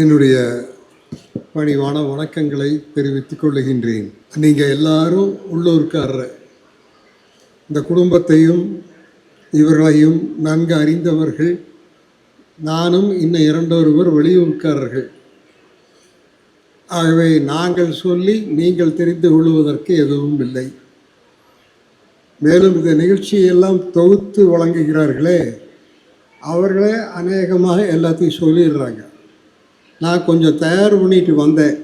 என்னுடைய பணிவான வணக்கங்களை தெரிவித்துக் கொள்ளுகின்றேன் நீங்கள் எல்லாரும் உள்ளூர்க்காரர் இந்த குடும்பத்தையும் இவர்களையும் நன்கு அறிந்தவர்கள். நானும் இன்னும் இரண்டொருவர் வெளியூர்க்காரர்கள் ஆகவே நாங்கள் சொல்லி நீங்கள் தெரிந்து கொள்வதற்கு எதுவும் இல்லை. மேலும் இந்த நிகழ்ச்சியெல்லாம் தொகுத்து வழங்குகிறார்களே அவர்களே அநேகமாக எல்லாத்தையும் சொல்லிடுறாங்க. நான் கொஞ்சம் தயார் பண்ணிட்டு வந்தேன்.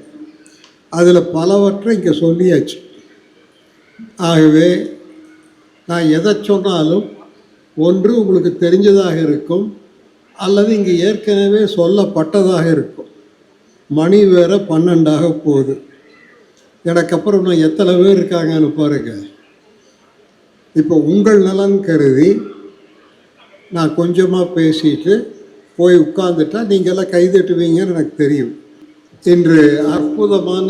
அதில் பலவற்றை இங்கே சொல்லியாச்சு. ஆகவே நான் எதை சொன்னாலும் ஒன்று உங்களுக்கு தெரிஞ்சதாக இருக்கும் அல்லது இங்கே ஏற்கனவே சொல்லப்பட்டதாக இருக்கும். மணி வேற பன்னெண்டாக போகுது. எனக்கு அப்புறம் இன்னும் எத்தனை பேர் இருக்காங்கன்னு பாருங்க. இப்போ உங்கள் நலன் கருதி நான் கொஞ்சமாக பேசிட்டு போய் உட்கார்ந்துட்டா நீங்கள்லாம் கைதட்டுவீங்கன்னு எனக்கு தெரியும். இன்று அற்புதமான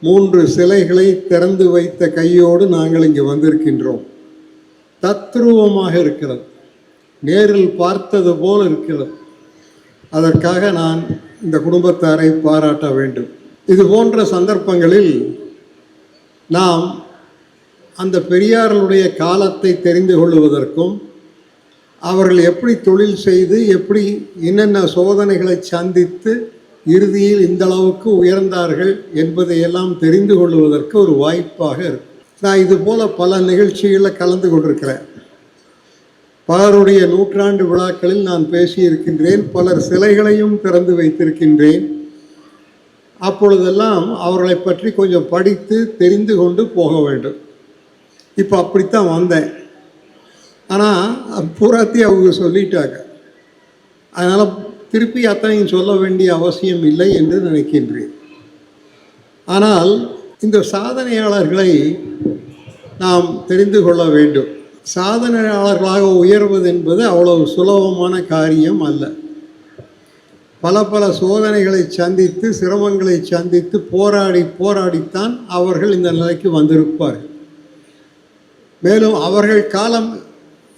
மூன்று சிலைகளை திறந்து வைத்த கையோடு நாங்கள் இங்கே வந்திருக்கின்றோம். தத்ரூபமாக இருக்கிறது. நேரில் பார்த்தது போல் இருக்கிறது. அதற்காக நான் இந்த குடும்பத்தாரை பாராட்ட வேண்டும். இது போன்ற சந்தர்ப்பங்களில் நாம் அந்த பெரியார்களுடைய காலத்தை தெரிந்து கொள்வதற்கும் அவர்கள் எப்படி தொழில் செய்து எப்படி என்னென்ன சோதனைகளை சந்தித்து இறுதியில் இந்த அளவுக்கு உயர்ந்தார்கள் என்பதையெல்லாம் தெரிந்து கொள்வதற்கு ஒரு வாய்ப்பாக இருக்கும் நான் இது போல பல நிகழ்ச்சிகளில் கலந்து கொண்டிருக்கிறேன். பலருடைய நூற்றாண்டு விழாக்களில் நான் பேசியிருக்கின்றேன் பலர் சிலைகளையும் திறந்து வைத்திருக்கின்றேன். அப்பொழுதெல்லாம் அவர்களை பற்றி கொஞ்சம் படித்து தெரிந்து கொண்டு போக வேண்டும். இப்போ அப்படித்தான் வந்தேன். ஆனால் பூராத்தையும் அவங்க சொல்லிட்டாங்க. அதனால் திருப்பி அத்தனையும் சொல்ல வேண்டிய அவசியம் இல்லை என்று நினைக்கின்றேன். ஆனால் இந்த சாதனையாளர்களை நாம் தெரிந்து கொள்ள வேண்டும். சாதனையாளர்களாக உயர்வது என்பது அவ்வளவு சுலபமான காரியம் அல்ல. பல பல சோதனைகளை சந்தித்து சிரமங்களை சந்தித்து போராடி போராடித்தான் அவர்கள் இந்த நிலைக்கு வந்திருப்பார்கள். மேலும் அவர்கள் காலம்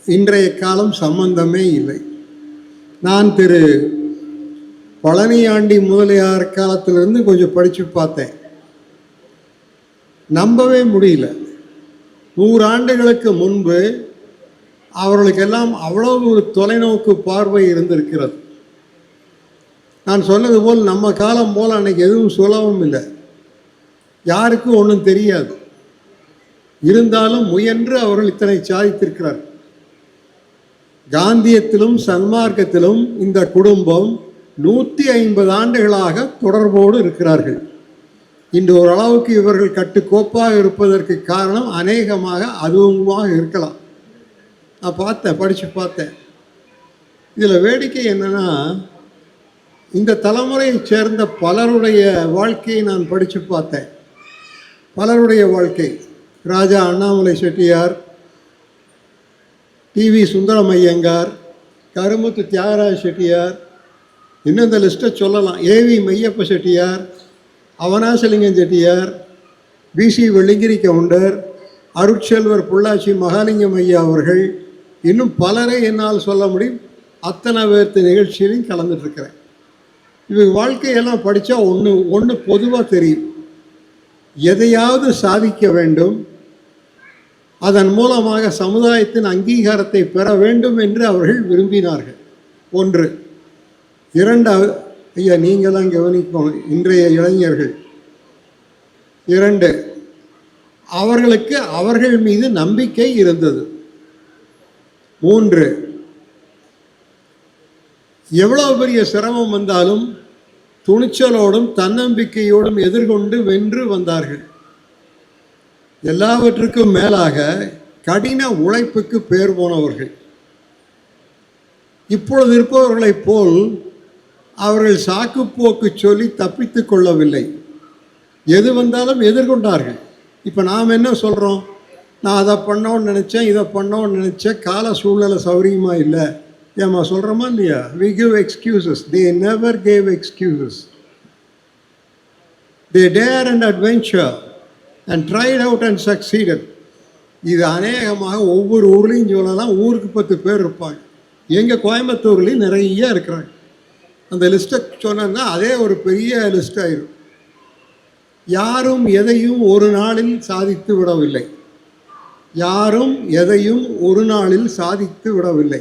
இன்றைய காலம் சம்பந்தமே இல்லை. நான் திரு பழனியாண்டி முதலியார் காலத்திலிருந்து கொஞ்சம் படித்து பார்த்தேன். நம்பவே முடியல. நூறாண்டுகளுக்கு முன்பு அவர்களுக்கெல்லாம் அவ்வளவு ஒரு தொலைநோக்கு பார்வை இருந்திருக்கிறது. நான் சொன்னது போல் நம்ம காலம் போல் அன்றைக்கி எதுவும் சுலபம் இல்லை. யாருக்கும் ஒன்றும் தெரியாது. இருந்தாலும் முயன்று அவர்கள் இத்தனை சாதித்திருக்கிறார் காந்தியத்திலும் சன்மார்க்கத்திலும் இந்த குடும்பம் நூற்றி ஐம்பது ஆண்டுகளாக தொடர்போடு இருக்கிறார்கள். இன்று ஓரளவுக்கு இவர்கள் கட்டுக்கோப்பாக இருப்பதற்கு காரணம் அநேகமாக அதுவுமாக இருக்கலாம். நான் பார்த்தேன் படித்து பார்த்தேன். இதில் வேடிக்கை என்னென்னா இந்த தலைமுறையைச் சேர்ந்த பலருடைய வாழ்க்கையை நான் படித்து பார்த்தேன். பலருடைய வாழ்க்கை. ராஜா அண்ணாமலை செட்டியார் டிவி சுந்தரம் ஐயங்கார் கருமுத்து தியாகராஜ செட்டியார் இன்னும் இந்த லிஸ்ட்டை சொல்லலாம். A V Meiyappa Chettiar Avinashilingam Chettiar P C Vellingiri Gounder Arutchelvar Pollachi Mahalingam ஐயா அவர்கள். இன்னும் பலரை என்னால் சொல்ல முடியும். அத்தனை பேர்த்து நிகழ்ச்சியிலையும் கலந்துட்டுருக்கிறேன். இவங்க வாழ்க்கையெல்லாம் படித்தா ஒன்று ஒன்று பொதுவாக தெரியும். எதையாவது சாதிக்க வேண்டும். அதன் மூலமாக சமுதாயத்தின் அங்கீகாரத்தை பெற வேண்டும் என்று அவர்கள் விரும்பினார்கள். ஒன்று இரண்டாவது ஐயா நீங்களாம் கவனிக்கணும் இன்றைய இளைஞர்கள். இரண்டு அவர்களுக்கு அவர்கள் மீது நம்பிக்கை இருந்தது. மூன்று எவ்வளவு பெரிய சிரமம் வந்தாலும் துணிச்சலோடும் தன்னம்பிக்கையோடும் எதிர்கொண்டு வென்று வந்தார்கள். எல்லாவற்றுக்கும் மேலாக கடின உழைப்புக்கு பேர் போனவர்கள். இப்பொழுது இருப்பவர்களைப் போல் அவர்கள் சாக்குப்போக்கு சொல்லி தப்பித்து கொள்ளவில்லை. எது வந்தாலும் எதிர்கொண்டார்கள். இப்போ நாம் என்ன சொல்கிறோம் நான் அதை பண்ணோன்னு நினச்சேன் இதை பண்ணோன்னு நினச்சேன் கால சூழ்நிலை சௌரியமாக இல்லை. ஏம்மா சொல்கிறோமா இல்லையா? We give excuses they never gave excuses they dare and adventure and tried out and succeeded இது அநேகமாக ஒவ்வொரு ஊர்லேயும் சொல்லலாம் ஊருக்கு பத்து பேர் இருப்பாங்க. எங்கள் கோயம்புத்தூர்லேயும் நிறைய இருக்கிறாங்க. அந்த லிஸ்ட்டை சொன்னோன்னா அதே ஒரு பெரிய லிஸ்ட் ஆயிரும். யாரும் எதையும் ஒரு நாளில் சாதித்து விடவில்லை. யாரும் எதையும் ஒரு நாளில் சாதித்து விடவில்லை.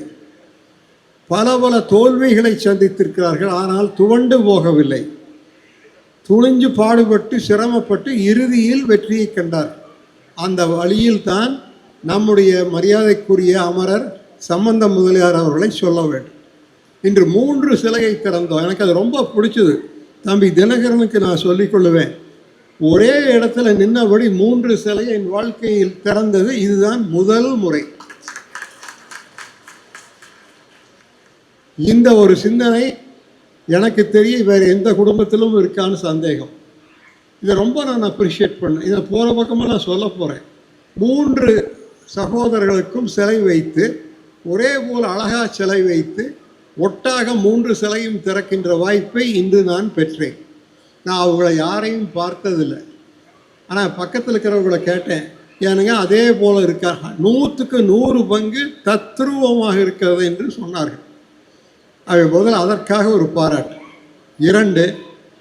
பல பல தோல்விகளை சந்தித்திருக்கிறார்கள் ஆனால் துவண்டு போகவில்லை. துணிஞ்சு பாடுபட்டு சிரமப்பட்டு இறுதியில் வெற்றியை கண்டார். அந்த வழியில் தான் நம்முடைய மரியாதைக்குரிய அமரர் சம்பந்த முதலியார் அவர்களை சொல்ல வேண்டும். இன்று மூன்று சிலையை திறந்தோம். எனக்கு அது ரொம்ப பிடிச்சது. தம்பி தினகரனுக்கு நான் சொல்லிக் கொள்ளுவேன். ஒரே இடத்துல நின்னபடி மூன்று சிலையை என் வாழ்க்கையில் திறந்தது இதுதான் முதல் முறை. இந்த ஒரு சிந்தனை எனக்கு தெரிய வேறு எந்த குடும்பத்திலும் இருக்கான்னு சந்தேகம். இதை ரொம்ப நான் அப்ரிஷியேட் பண்ணேன். இதை போகிற பக்கமாக நான் சொல்ல போகிறேன் மூன்று சகோதரர்களுக்கும் சிலை வைத்து ஒரே போல் அழகா சிலை வைத்து ஒட்டாக மூன்று சிலையும் திறக்கின்ற வாய்ப்பை இன்று நான் பெற்றேன். நான் அவங்கள யாரையும் பார்த்ததில்லை. ஆனால் பக்கத்தில் இருக்கிறவங்கள கேட்டேன். ஏனுங்க அதே போல் இருக்காங்க நூற்றுக்கு நூறு பங்கு தத்ரூபமாக இருக்கிறது என்று சொன்னார்கள். அவை முதல் அதற்காக ஒரு பாராட்டு. இரண்டு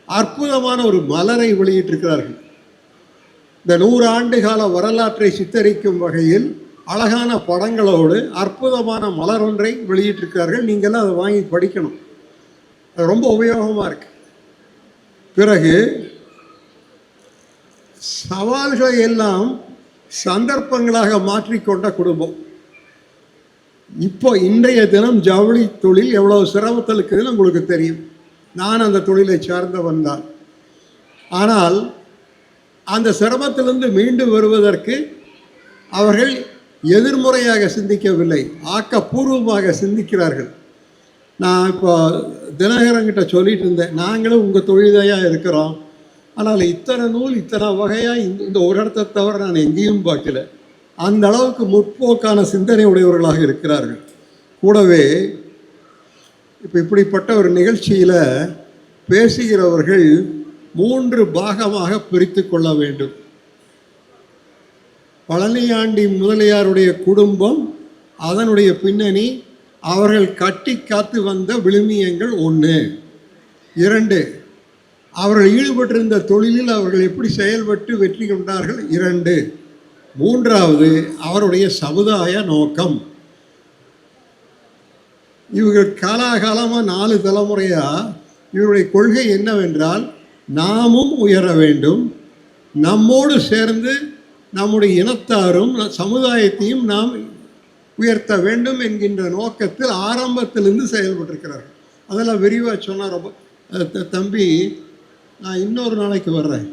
அற்புதமான ஒரு மலரை வெளியிட்டிருக்கிறார்கள். இந்த நூறு ஆண்டு கால வரலாற்றை சித்தரிக்கும் வகையில் அழகான படங்களோடு அற்புதமான மலர் ஒன்றை வெளியிட்டிருக்கிறார்கள். நீங்கள்லாம் அதை வாங்கி படிக்கணும். அது ரொம்ப உபயோகமாக இருக்கு. பிறகு சவால்களை எல்லாம் சந்தர்ப்பங்களாக மாற்றிக்கொண்ட குடும்பம். இப்போ இன்றைய தினம் ஜவுளி தொழில் எவ்வளவு சிரமத்தில் இருக்குதுன்னு உங்களுக்கு தெரியும். நான் அந்த தொழிலை சார்ந்தவன் தான். ஆனால் அந்த சிரமத்திலிருந்து மீண்டு வருவதற்கு அவர்கள் எதிர்முறையாக சிந்திக்கவில்லை. ஆக்கப்பூர்வமாக சிந்திக்கிறார்கள். நான் இப்போ தினகரங்கிட்ட சொல்லிட்டு இருந்தேன் நாங்களும் உங்கள் தொழிலையாக இருக்கிறோம். ஆனால் இத்தனை நூல் இத்தனை வகையாக இந்த இந்த ஒரு இடத்த தவிர நான் எங்கேயும் பார்க்கல. அந்த அளவுக்கு முற்போக்கான சிந்தனை உடையவர்களாக இருக்கிறார்கள். கூடவே இப்போ இப்படிப்பட்ட ஒரு நிகழ்ச்சியில் பேசுகிறவர்கள் மூன்று பாகமாக பிரித்து கொள்ள வேண்டும். பழனியாண்டி முதலியாருடைய குடும்பம் அதனுடைய பின்னணி அவர்கள் கட்டி காத்து வந்த விழுமியங்கள் ஒன்று இரண்டு அவர்கள் ஈடுபட்டிருந்த தொழிலில் அவர்கள் எப்படி செயல்பட்டு வெற்றி கொண்டார்கள்? இரண்டு மூன்றாவது அவருடைய சமுதாய நோக்கம். இவர்கள் காலாகாலமாக நாலு தலைமுறையாக இவருடைய கொள்கை என்னவென்றால் நாமும் உயர வேண்டும். நம்மோடு சேர்ந்து நம்முடைய இனத்தாரும் சமுதாயத்தையும் நாம் உயர்த்த வேண்டும் என்கின்ற நோக்கத்தில் ஆரம்பத்திலிருந்து செயல்பட்டிருக்கிறார்கள். அதெல்லாம் விரிவாக சொன்னார் ரொம்ப தம்பி நான் இன்னொரு நாளைக்கு வர்றேன்.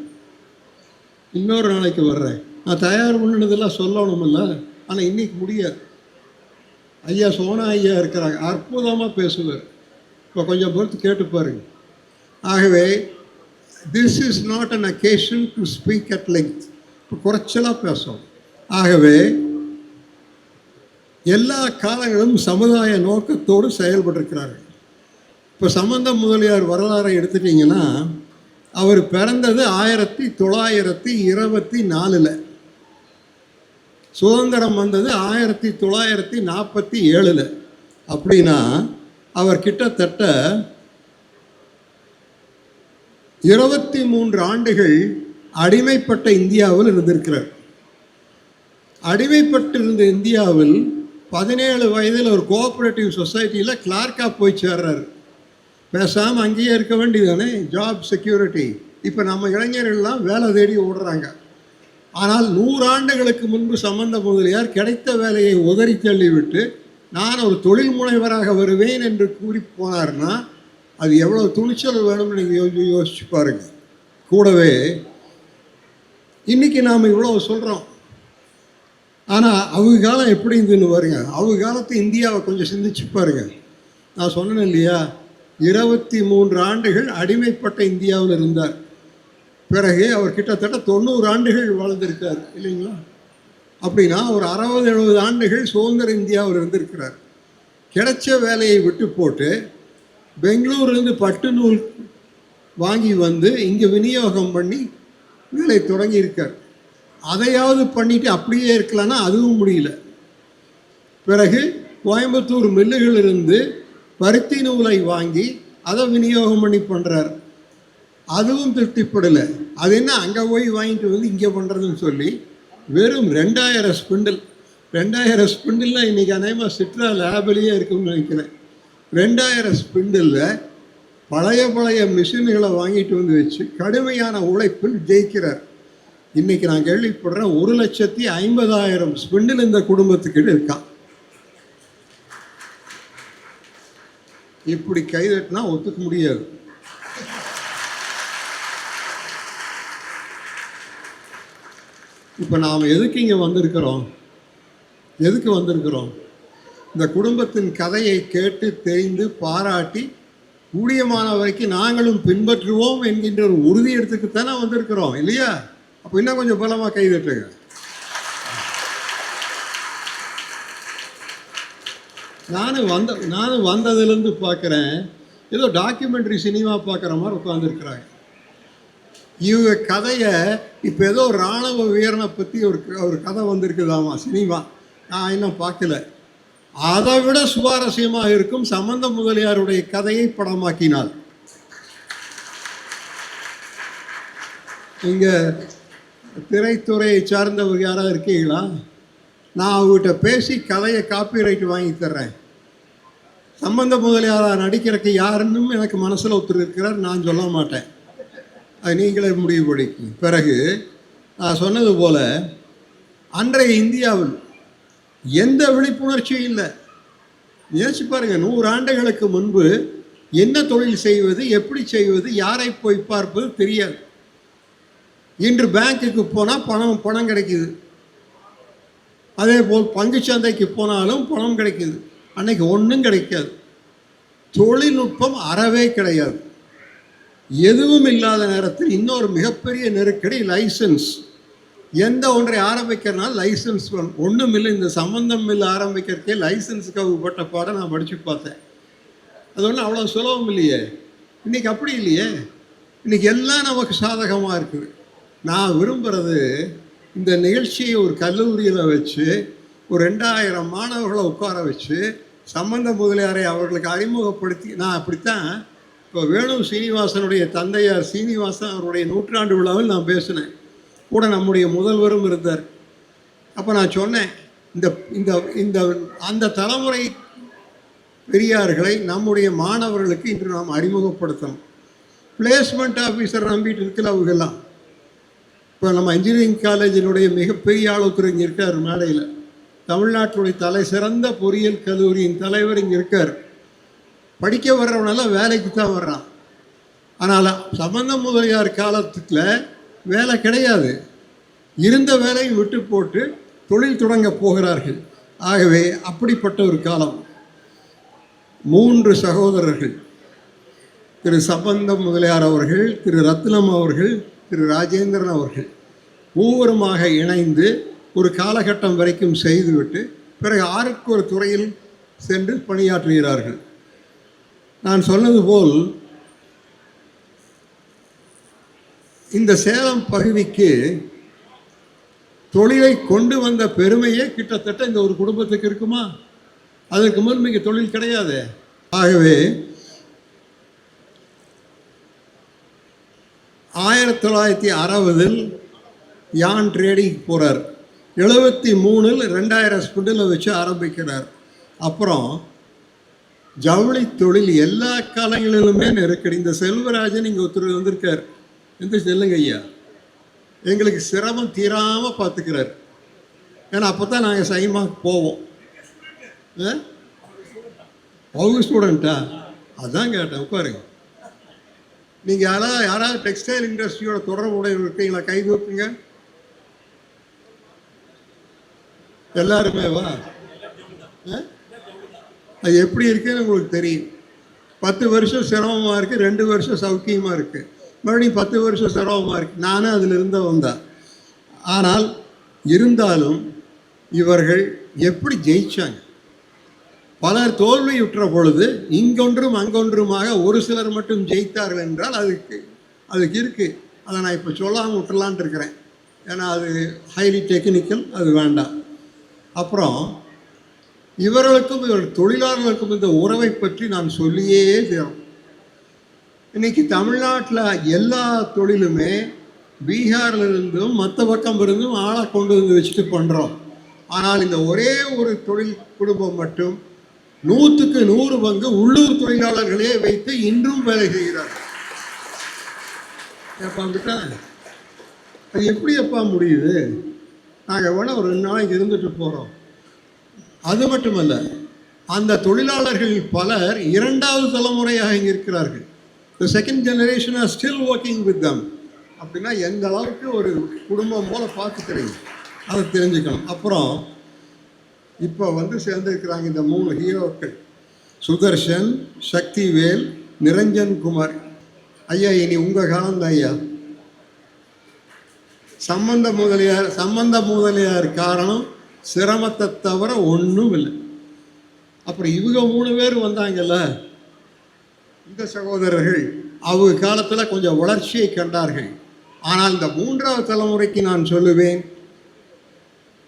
இன்னொரு நாளைக்கு வர்றேன். நான் தயார் பண்ணினதெல்லாம் சொல்லணுமில்ல ஆனால் இன்னைக்கு முடியாது. ஐயா சோனா ஐயா இருக்கிறாங்க. அற்புதமாக பேசுவார். இப்போ கொஞ்சம் பொறுத்து கேட்டு பாருங்க. ஆகவே this is not an occasion to speak at length இப்போ குறைச்சலாக பேசும் ஆகவே எல்லா காலங்களும் சமுதாய நோக்கத்தோடு செயல்பட்டிருக்கிறார்கள். இப்போ சம்பந்த முதலியார் வரலாறை எடுத்துட்டிங்கன்னா அவர் பிறந்தது ஆயிரத்தி தொள்ளாயிரத்தி இருபத்தி நாலில். சுதந்திரம் வந்தது ஆயிரத்தி தொள்ளாயிரத்தி நாற்பத்தி ஏழில். அப்படின்னா அவர் கிட்டத்தட்ட இருபத்தி மூன்று ஆண்டுகள் அடிமைப்பட்ட இந்தியாவில் இருந்திருக்கிறார். அடிமைப்பட்டிருந்த இந்தியாவில் பதினேழு வயதில் ஒரு கோஆப்ரேட்டிவ் சொசைட்டியில் கிளார்க்காக போய் சேர்றாரு. பேசாமல் அங்கேயே இருக்க வேண்டியதானே ஜாப் செக்யூரிட்டி இப்போ நம்ம இளைஞர்கள்லாம் வேலை தேடி ஓடுறாங்க. ஆனால் நூறாண்டுகளுக்கு முன்பு சம்பந்த முதலியார் கிடைத்த வேலையை உதறி தள்ளிவிட்டு நான் ஒரு தொழில் முனைவராக வருவேன் என்று கூறி போனார்னா அது எவ்வளோ துணிச்சல் வேணும்னு நீங்கள் யோசி யோசிச்சு பாருங்கள் கூடவே இன்னைக்கு நாம் இவ்வளோ சொல்கிறோம் ஆனால் அவங்க காலம் எப்படி இருந்துன்னு பாருங்க. அவங்க காலத்து இந்தியாவை கொஞ்சம் சிந்திச்சு பாருங்கள் நான் சொன்னேன் இல்லையா இருபத்தி மூன்று ஆண்டுகள் அடிமைப்பட்ட இந்தியாவில் இருந்தார். பிறகு அவர் கிட்டத்தட்ட தொண்ணூறு ஆண்டுகள் வாழ்ந்திருக்கார் இல்லைங்களா? அப்படின்னா ஒரு அறுபது எழுபது ஆண்டுகள் சுதந்திர இந்தியாவில் இருந்திருக்கிறார். கிடைச்ச வேலையை விட்டு போட்டு பெங்களூர்லேருந்து பட்டு நூல் வாங்கி வந்து இங்கே விநியோகம் பண்ணி வேலை தொடங்கியிருக்கார். அதையாவது பண்ணிவிட்டு அப்படியே இருக்கலன்னா அதுவும் முடியல. பிறகு கோயம்புத்தூர் மில்லுகளிலிருந்து பருத்தி நூலை வாங்கி அதை விநியோகம் பண்ணி பண்ணுறார் அதுவும் திருப்திப்படலை. அது என்ன? அங்கே போய் வாங்கிட்டு வந்து இங்கே பண்ணுறதுன்னு சொல்லி வெறும் ரெண்டாயிரம் ஸ்பிண்டில் ரெண்டாயிரம் ஸ்பிண்டில்லாம் இன்றைக்கி அநேகமாக சிட்ரா லேபிலேயே இருக்கும்னு நினைக்கிறேன். ரெண்டாயிரம் ஸ்பிண்டிலில் பழைய பழைய மிஷின்களை வாங்கிட்டு வந்து வச்சு கடுமையான உழைப்பில் ஜெயிக்கிறார். இன்றைக்கி நான் கேள்விப்படுறேன் ஒரு லட்சத்தி ஐம்பதாயிரம் ஸ்பிண்டில் இந்த குடும்பத்துக்கிட்ட இருக்கான் இப்படி கைதட்டினா ஒத்துக்க முடியாது. இப்போ நாம் எதுக்கு இங்கே வந்திருக்கிறோம்? எதுக்கு வந்திருக்கிறோம்? இந்த குடும்பத்தின் கதையை கேட்டு தெரிந்து பாராட்டி கூடியமான வரைக்கும் நாங்களும் பின்பற்றுவோம் என்கின்ற ஒரு உறுதி எடுத்துக்கிட்டானே வந்திருக்கிறோம் இல்லையா? அப்போ இன்னும் கொஞ்சம் பலமாக கைதட்டுங்க நானும் வந்த நானும் வந்ததுலேருந்து பார்க்குறேன் ஏதோ டாக்குமெண்ட்ரி சினிமா பார்க்குற மாதிரி உட்காந்துருக்குறாங்க இவங்க கதையை இப்போ ஏதோ இராணுவ வீரனை பற்றி ஒரு ஒரு கதை வந்திருக்குதாமா சினிமா. நான் இன்னும் பார்க்கல. அதை விட சுவாரஸ்யமாக இருக்கும் சம்பந்த முதலியாருடைய கதையை படமாக்கினாள் இங்கே திரைத்துறையை சார்ந்தவர் யாராவது இருக்கீங்களா? நான் அவங்ககிட்ட பேசி கதையை காப்பிரைட் வாங்கி தர்றேன். சம்பந்த முதலியாராக நடிக்கிறதுக்கு யாருன்னு எனக்கு மனசில் ஒருத்தர் இருக்கிறார் நான் சொல்ல மாட்டேன். அது நீங்களே முடிவு படிக்கும் பிறகு நான் சொன்னது போல் அன்றைய இந்தியாவில் எந்த விழிப்புணர்ச்சியும் இல்லை. யோசிச்சு பாருங்க நூறு ஆண்டுகளுக்கு முன்பு என்ன தொழில் செய்வது எப்படி செய்வது யாரை போய் பார்ப்பது தெரியாது. இன்று பேங்க்குக்கு போனால் பணம் பணம் கிடைக்குது. அதே போல் பங்குச்சந்தைக்கு போனாலும் பணம் கிடைக்குது. அன்னைக்கு ஒன்றும் கிடைக்காது. தொழில்நுட்பம் அறவே கிடையாது. எதுவும் இல்லாத நேரத்தில் இன்னொரு மிகப்பெரிய நெருக்கடி லைசன்ஸ் எந்த ஒன்றை ஆரம்பிக்கிறனால லைசன்ஸ் ஒன்றும் இல்லை இந்த சம்பந்தம் இல்லை ஆரம்பிக்கிறதுக்கே லைசன்ஸுக்கு பட்ட பாடம் நான் படித்து பார்த்தேன். அது ஒன்றும் அவ்வளோ சுலபம் இல்லையே. இன்றைக்கி அப்படி இல்லையே. இன்றைக்கி எல்லாம் நமக்கு சாதகமாக இருக்குது நான் விரும்புகிறது இந்த நிகழ்ச்சியை ஒரு கல்லூரியில் வச்சு ஒரு ரெண்டாயிரம் மாணவர்களை உட்கார வச்சு சம்பந்த முதலியாரை அவர்களுக்கு அறிமுகப்படுத்தி நான் அப்படித்தான் இப்போ வேணு சீனிவாசனுடைய தந்தையார் சீனிவாசன் அவருடைய நூற்றாண்டு விழாவில் நான் பேசினேன். கூட நம்முடைய முதல்வரும் இருந்தார். அப்போ நான் சொன்னேன் இந்த இந்த இந்த அந்த தலைமுறை பெரியார்களை நம்முடைய மாணவர்களுக்கு இன்று நாம் அறிமுகப்படுத்தணும். பிளேஸ்மெண்ட் ஆஃபீஸர் நம்பிட்டு இருக்கல அவங்கெல்லாம். இப்போ நம்ம இன்ஜினியரிங் காலேஜினுடைய மிகப்பெரிய ஆளுக்குற இங்கே இருக்கார் மேடையில். தமிழ்நாட்டினுடைய தலை சிறந்த பொறியியல் கல்லூரியின் தலைவர் இங்கே இருக்கார். படிக்க வர்றவனெல்லாம் வேலைக்கு தான் வர்றான். ஆனால் சம்பந்த முதலியார் காலத்துல வேலை கிடையாது. இருந்த வேலையை விட்டு போட்டு தொழில் தொடங்க போகிறார்கள். ஆகவே அப்படிப்பட்ட ஒரு காலம். மூன்று சகோதரர்கள். திரு சம்பந்தம் முதலியார் அவர்கள் திரு ரத்னம் அவர்கள் திரு ராஜேந்திரன் அவர்கள். மூவருமாக இணைந்து ஒரு காலகட்டம் வரைக்கும் செய்துவிட்டு பிறகு ஆறுக்கு ஒரு துறையில் சென்று பணியாற்றுகிறார்கள். நான் சொன்னது போல் இந்த சேலம் பகுதிக்கு தொழிலை கொண்டு வந்த பெருமையே கிட்டத்தட்ட இந்த ஒரு குடும்பத்துக்கு இருக்குமா? அதற்கு முன் மிக தொழில் கிடையாது. ஆகவே ஆயிரத்தி தொள்ளாயிரத்தி அறுபதில் யான் ட்ரேடிங் போகிறார் எழுபத்தி மூணில் ரெண்டாயிரம் ஸ்புட்டில் வச்சு ஆரம்பிக்கிறார். அப்புறம் ஜவுளி தொழில் எல்லா காலங்களிலுமே நெருக்கடி இந்த செல்வராஜன் இங்கே ஒருத்தர் வந்திருக்கார். எந்த செல்லுங்க ஐயா. எங்களுக்கு சிரமம் தீராமல் பார்த்துக்கிறார் ஏன்னா அப்போ தான் நாங்கள் சைமாக போவோம். ஆ? அவங்க ஸ்டூடெண்ட்டா அதான் கேட்டேன் உட்காருங்க. நீங்கள் யாராவது யாராவது டெக்ஸ்டைல் இண்டஸ்ட்ரியோட தொடர்புடைய இருக்கீங்களா? கை தூக்குங்க எல்லாருமே வா ஆ? அது எப்படி இருக்குன்னு உங்களுக்கு தெரியும். பத்து வருஷம் சிரமமாக இருக்குது ரெண்டு வருஷம் சௌக்கியமாக இருக்குது மறுபடியும் பத்து வருஷம் சிரமமாக இருக்குது நானும் அதில் இருந்த வந்தேன் ஆனால் இருந்தாலும் இவர்கள் எப்படி ஜெயித்தாங்க பலர் தோல்வியுற்ற பொழுது இங்கொன்றும் அங்கொன்றுமாக ஒரு சிலர் மட்டும் ஜெயித்தார்கள் என்றால் அதுக்கு அதுக்கு இருக்குது அதை நான் இப்போ சொல்லாமல் விட்டுலான்ட்டு இருக்கிறேன். ஏன்னா அது ஹைலி டெக்னிக்கல் அது வேண்டாம். அப்புறம் இவர்களுக்கும் இவர்கள் தொழிலாளர்களுக்கும் இந்த உறவை பற்றி நான் சொல்லியே தீரும் இன்னைக்கு தமிழ்நாட்டில் எல்லா தொழிலுமே பீகார்ல இருந்தும் மற்ற பக்கம் இருந்தும் ஆளை கொண்டு வந்து வச்சுட்டு பண்ணுறோம் ஆனால் இந்த ஒரே ஒரு தொழில் குடும்பம் மட்டும் நூற்றுக்கு நூறு பங்கு உள்ளூர் தொழிலாளர்களே வைத்து இன்றும் வேலை செய்கிறார்கள் ஏப்பா அது எப்படி எப்பா முடியுது? நாங்கள் வேணால் ஒரு ரெண்டு நாளைக்கு இருந்துட்டு போகிறோம் அது மட்டுமல்ல அந்த தொழிலாளர்கள் பலர் இரண்டாவது தலைமுறையாக இங்கே இருக்கிறார்கள். The second generation are still working with them அப்படின்னா எந்த அளவுக்கு ஒரு குடும்பம் போல பார்த்துக்கிறீங்க அதை தெரிஞ்சுக்கணும். அப்புறம் இப்போ வந்து சேர்ந்துருக்கிறாங்க இந்த மூணு ஹீரோக்கள். சுதர்ஷன் சக்திவேல் நிரஞ்சன் குமார். ஐயா இனி உங்கள் காலம் தான் ஐயா. சம்பந்த முதலியார் சம்பந்த முதலியார் காரணம் சிரமத்தை தவிர ஒன்றும் இல்லை அப்புறம் இவங்க மூணு பேர் வந்தாங்கல்ல இந்த சகோதரர்கள் அவங்க காலத்தில் கொஞ்சம் வளர்ச்சியை கண்டார்கள். ஆனால் இந்த மூன்றாவது தலைமுறைக்கு நான் சொல்லுவேன்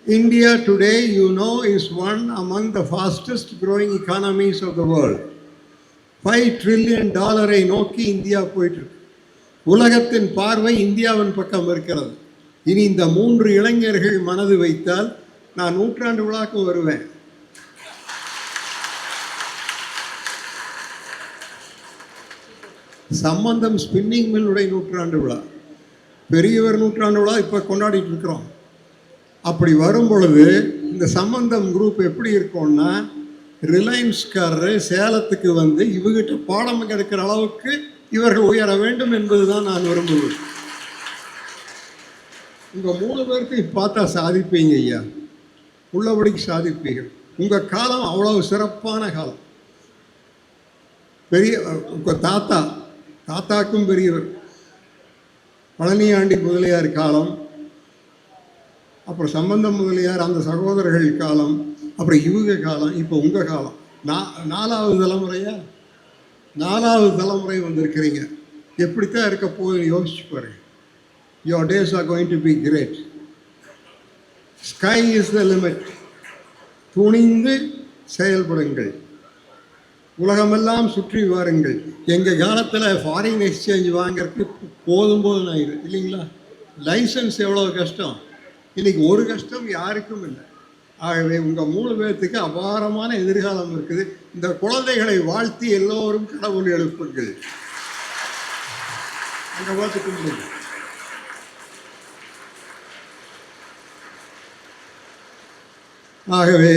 India today you know is one among the fastest growing economies of the world. Five trillion டாலரை நோக்கி இந்தியா போயிட்டுருக்கு. உலகத்தின் பார்வை இந்தியாவின் பக்கம் இருக்கிறது. இனி இந்த மூன்று இளைஞர்கள் மனது வைத்தால் நான் நூற்றாண்டு விழாக்கும் வருவேன். சம்பந்தம் ஸ்பின்னிங் மில்லுடைய நூற்றாண்டு விழா. பெரியவர் நூற்றாண்டு விழா இப்போ கொண்டாடிட்டு இருக்கிறோம். அப்படி வரும் பொழுது இந்த சம்பந்தம் குரூப் எப்படி இருக்கும்னா ரிலையன்ஸ்காரரு சேலத்துக்கு வந்து இவகிட்ட பாடம் கிடைக்கிற அளவுக்கு இவர்கள் உயர வேண்டும் என்பதுதான் நான் விரும்புவேன். உங்கள் மூணு பேருக்கு பார்த்தா சாதிப்பீங்க ஐயா. உள்ளபடிக்கு சாதிப்பீங்க உங்கள் காலம் அவ்வளவு சிறப்பான காலம். பெரிய உங்கள் தாத்தா தாத்தாக்கும் பெரியவர். பழனியாண்டி முதலியார் காலம் அப்புறம் சம்பந்தம் முதலியார் அந்த சகோதரர்கள் காலம் அப்புறம் இவங்க காலம் இப்போ உங்கள் காலம். நா நாலாவது தலைமுறையா? நாலாவது தலைமுறை வந்திருக்கிறீங்க. எப்படித்தான் இருக்க போகுதுன்னு யோசிச்சு பாருங்க. Your days are going to be great sky is the limit துணிந்து செயல்படுங்கள். உலகமெல்லாம் சுற்றி வாருங்கள். எங்கள் காலத்தில் ஃபாரின் எக்ஸ்சேஞ்ச் வாங்குறதுக்கு போதும் போதும் ஆயிடும் இல்லைங்களா? லைசன்ஸ் எவ்வளோ கஷ்டம்? இன்றைக்கி ஒரு கஷ்டம் யாருக்கும் இல்லை. ஆகவே உங்கள் மூணு பேர்த்துக்கு அபாரமான எதிர்காலம் இருக்குது. இந்த குழந்தைகளை வாழ்த்தி எல்லோரும் கடவுள் எழுப்புங்கள். அங்கே பார்த்து கும்பிடுங்க ஆகவே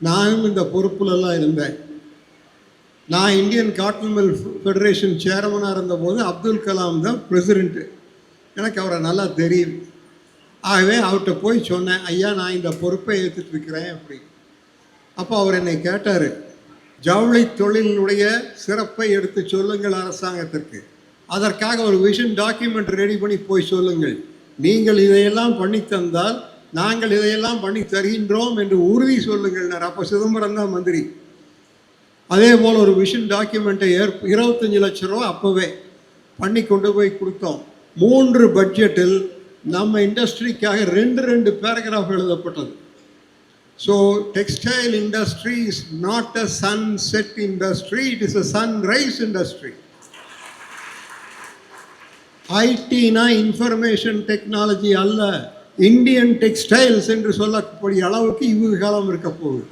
நானும் இந்த பொறுப்புலலாம் இருந்தேன். நான் இந்தியன் காட்டன் மில் ஃபெடரேஷன் சேர்மனாக இருந்தபோது அப்துல் கலாம் தான் பிரசிடெண்ட்டு எனக்கு அவரை நல்லா தெரியும். ஆகவே அவர்கிட்ட போய் சொன்னேன் ஐயா நான் இந்த பொறுப்பை ஏற்றுட்டு இருக்கிறேன் அப்படி அப்போ அவர் என்னை கேட்டார் ஜவுளி தொழிலினுடைய சிறப்பை எடுத்து சொல்லுங்கள் அரசாங்கத்திற்கு. அதற்காக ஒரு விஷன் டாக்குமெண்ட் ரெடி பண்ணி போய் சொல்லுங்கள். நீங்கள் இதையெல்லாம் பண்ணி தந்தால் நாங்கள் இதையெல்லாம் பண்ணி தருகின்றோம் என்று உறுதி சொல்லுங்கள் அப்போ சிதம்பரம் தான் மந்திரி. அதே போல் ஒரு விஷன் டாக்குமெண்ட்டை ஏற் இருபத்தஞ்சி லட்ச ரூபா அப்போவே பண்ணி கொண்டு போய் கொடுத்தோம். மூன்று பட்ஜெட்டில் நம்ம இண்டஸ்ட்ரிக்காக ரெண்டு ரெண்டு பேராகிராஃப் எழுதப்பட்டது. So textile industry is not a sunset industry it is a sunrise industry ஐடினா information technology அல்ல. இந்தியன் டெக்ஸ்டைல்ஸ் என்று சொல்லக்கூடிய அளவுக்கு இவ்வளவு காலம் இருக்க போகுது.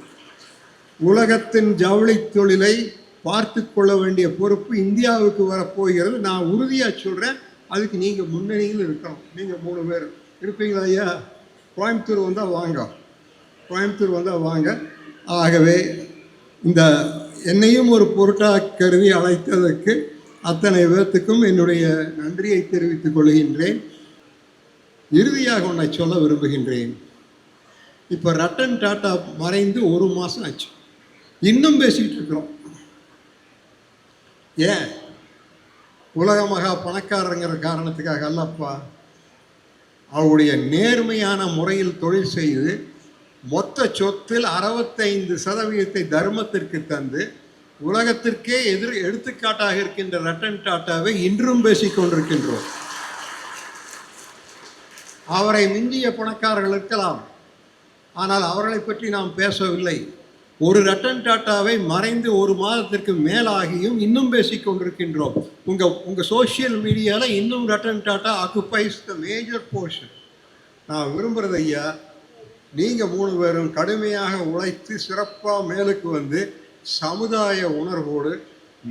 உலகத்தின் ஜவுளி தொழிலை பார்த்து கொள்ள வேண்டிய பொறுப்பு இந்தியாவுக்கு வரப்போகிறது. நான் உறுதியாக சொல்கிறேன் அதுக்கு நீங்கள் முன்னணியில் இருக்கணும். நீங்கள் மூணு பேர். இருப்பீங்களா ஐயா? கோயம்புத்தூர் வந்தால் வாங்க. கோயம்புத்தூர் வந்தால் வாங்க. ஆகவே இந்த என்னையும் ஒரு பொருட்டாக கருதி அழைத்ததற்கு அத்தனை பேர்த்துக்கும் என்னுடைய நன்றியை தெரிவித்துக் கொள்கின்றேன். இறுதியாக ஒன்றை சொல்ல விரும்புகின்றேன். இப்போ ரட்டன் டாட்டா மறைந்து ஒரு மாதம் ஆச்சு. இன்னும் பேசிக்கிட்டு இருக்கிறோம். ஏன்? உலக மகா பணக்காரங்கிற காரணத்துக்காக அல்லப்பா அவருடைய நேர்மையான முறையில் தொழில் செய்து மொத்த சொத்தில் அறுபத்தைந்து சதவீதத்தை தர்மத்திற்கு தந்து உலகத்திற்கே எதிர் எடுத்துக்காட்டாக இருக்கின்ற ரட்டன் டாட்டாவை இன்றும் பேசிக்கொண்டிருக்கின்றோம். அவரை மிஞ்சிய பணக்காரர்கள் இருக்கலாம். ஆனால் அவர்களை பற்றி நாம் பேசவில்லை. ஒரு ரட்டன் டாட்டாவை மறைந்து ஒரு மாதத்திற்கு மேலாகியும் இன்னும் பேசிக் கொண்டிருக்கின்றோம். உங்கள் உங்கள் சோஷியல் மீடியாவில் இன்னும் Ratan Tata occupies the major portion நான் விரும்புகிறது ஐயா நீங்கள் மூணு பேரும் கடுமையாக உழைத்து சிறப்பாக மேலுக்கு வந்து சமுதாய உணர்வோடு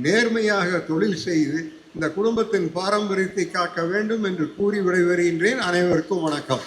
நேர்மையாக தொழில் செய்து இந்த குடும்பத்தின் பாரம்பரியத்தை காக்க வேண்டும் என்று கூறி விடைபெறுகின்றேன். அனைவருக்கும் வணக்கம்.